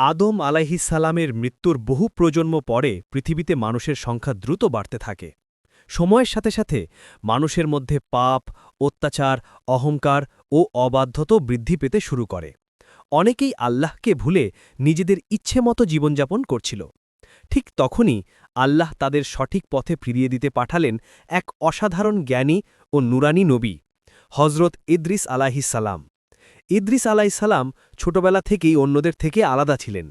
আদম আলাইহিসালামের মৃত্যুর বহু প্রজন্ম পরে পৃথিবীতে মানুষের সংখ্যা দ্রুত বাড়তে থাকে। সময়ের সাথে সাথে মানুষের মধ্যে পাপ, অত্যাচার, অহংকার ও অবাধ্যত বৃদ্ধি পেতে শুরু করে। অনেকেই আল্লাহকে ভুলে নিজেদের ইচ্ছে মতো জীবনযাপন করছিল। ঠিক তখনই আল্লাহ তাদের সঠিক পথে ফিরিয়ে দিতে পাঠালেন এক অসাধারণ জ্ঞানী ও নুরানি নবী হজরত ইদ্রিস আলাহিসাল্লাম ইদ্রিস আলাইসাল্লাম ছোটবেলা থেকেই অন্যদের থেকে আলাদা ছিলেন।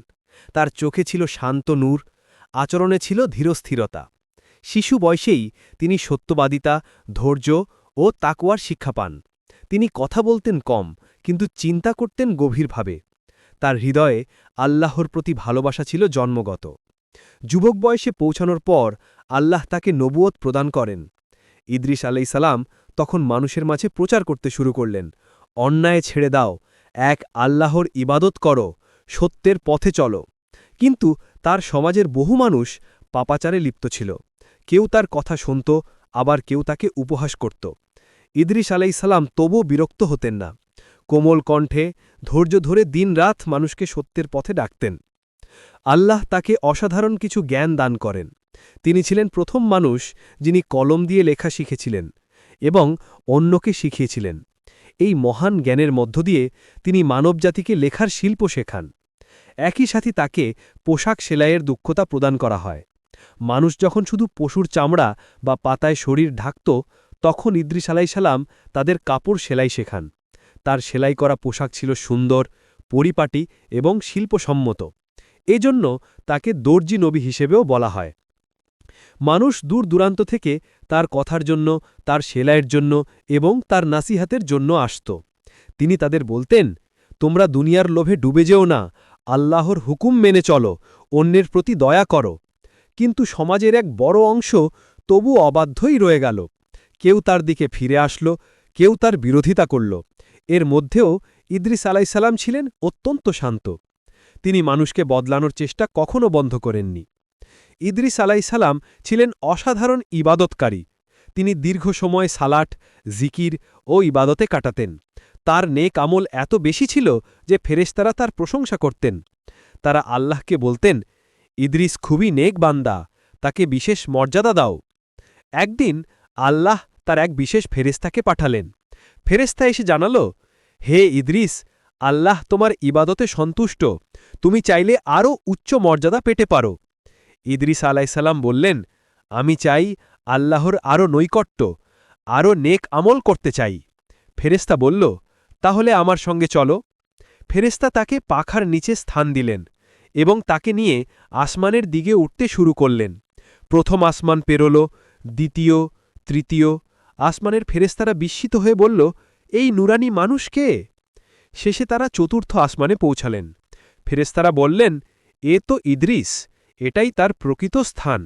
তার চোখে ছিল শান্ত নূর, আচরণে ছিল ধীরস্থিরতা। শিশু বয়সেই তিনি সত্যবাদিতা, ধৈর্য ও তাকুয়ার শিক্ষা পান। তিনি কথা বলতেন কম, কিন্তু চিন্তা করতেন গভীরভাবে। তার হৃদয়ে আল্লাহর প্রতি ভালোবাসা ছিল জন্মগত। যুবক বয়সে পৌঁছানোর পর আল্লাহ তাকে নবুয়ত প্রদান করেন। ইদ্রিস আলাইসালাম তখন মানুষের মাঝে প্রচার করতে শুরু করলেন। অন্যায় ছেড়ে দাও, এক আল্লাহর ইবাদত করো, সত্যের পথে চলো। কিন্তু তার সমাজের বহু মানুষ পাপাচারে লিপ্ত ছিল। কেউ তার কথা শুনত, আবার কেউ তাকে উপহাস করত। ইদ্রিস আলাইসালাম তবুও বিরক্ত হতেন না। কোমল কণ্ঠে, ধৈর্য ধরে দিনরাত মানুষকে সত্যের পথে ডাকতেন। আল্লাহ তাকে অসাধারণ কিছু জ্ঞান দান করেন। তিনি ছিলেন প্রথম মানুষ যিনি কলম দিয়ে লেখা শিখেছিলেন এবং অন্যকে শিখিয়েছিলেন। এই মহান জ্ঞানের মধ্য দিয়ে তিনি মানবজাতিকে লেখার শিল্প শেখান। একই সাথে তাকে পোশাক সেলাইয়ের দক্ষতা প্রদান করা হয়। মানুষ যখন শুধু পশুর চামড়া বা পাতায় শরীর ঢাকত, তখন ইদ্রিস আলাইসালাম তাদের কাপড় সেলাই শেখান। তার সেলাই করা পোশাক ছিল সুন্দর, পরিপাটি এবং শিল্পসম্মত। এজন্য তাকে দর্জি নবী হিসেবেও বলা হয়। মানুষ দূর দূরান্ত থেকে তার কথার জন্য, তার সেলাইয়ের জন্য এবং তার নাসিহাতের জন্য আসত। তিনি তাদের বলতেন, তোমরা দুনিয়ার লোভে ডুবে যেও না, আল্লাহর হুকুম মেনে চলো, অন্যের প্রতি দয়া করো। কিন্তু সমাজের এক বড় অংশ তবু অবাধ্যই রয়ে গেল। কেউ তার দিকে ফিরে আসল, কেউ তার বিরোধিতা করল। এর মধ্যেও ইদ্রিস আলাইসাল্লাম ছিলেন অত্যন্ত শান্ত। তিনি মানুষকে বদলানোর চেষ্টা কখনো বন্ধ করেননি। ইদ্রিস আলাইসালাম ছিলেন অসাধারণ ইবাদতকারী। তিনি দীর্ঘ সময় সালাট জিকির ও ইবাদতে কাটাতেন। তার নেক আমল এত বেশি ছিল যে ফেরেশতারা তার প্রশংসা করতেন। তারা আল্লাহকে বলতেন, ইদ্রিস খুবই নেক বান্দা, তাকে বিশেষ মর্যাদা দাও। একদিন আল্লাহ তার এক বিশেষ ফেরেস্তাকে পাঠালেন। ফেরেস্তা এসে জানাল, হে ইদ্রিস, আল্লাহ তোমার ইবাদতে সন্তুষ্ট। তুমি চাইলে আরও উচ্চ মর্যাদা পেতে পারো। ইদ্রিস আলাইসাল্লাম বললেন, আমি চাই আল্লাহর আরও নৈকট্য আরও নেক আমল করতে চাই। ফেরেস্তা বলল, তাহলে আমার সঙ্গে চলো। ফেরেস্তা তাকে পাখার নিচে স্থান দিলেন এবং তাকে নিয়ে আসমানের দিকে উঠতে শুরু করলেন। প্রথম আসমান পেরোল, দ্বিতীয়, তৃতীয়, আসমানের ফেরেস্তারা বিস্মিত হয়ে বলল, এই নুরানি মানুষ কে? শেষে তারা চতুর্থ আসমানে পৌঁছালেন। ফেরেস্তারা বললেন, এ তো ইদ্রিস এটাই তার প্রকৃত স্থান।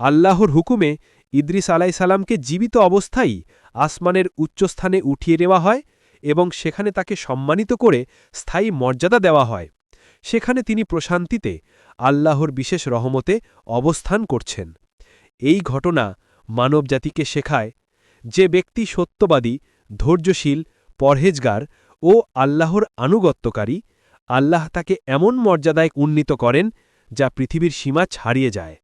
আল্লাহর হুকুমে ইদ্রিস আলাইসালামকে জীবিত অবস্থায় আসমানের উচ্চস্থানে উঠিয়ে নেওয়া হয় এবং সেখানে তাকে সম্মানিত করে স্থায়ী মর্যাদা দেওয়া হয়। সেখানে তিনি প্রশান্তিতে, আল্লাহর বিশেষ রহমতে অবস্থান করছেন। এই ঘটনা মানবজাতিকে শেখায় যে ব্যক্তি সত্যবাদী, ধৈর্যশীল, পরহেজগার ও আল্লাহর আনুগত্যকারী, আল্লাহ তাকে এমন মর্যাদায় উন্নীত করেন যা পৃথিবীর সীমা ছাড়িয়ে যায়।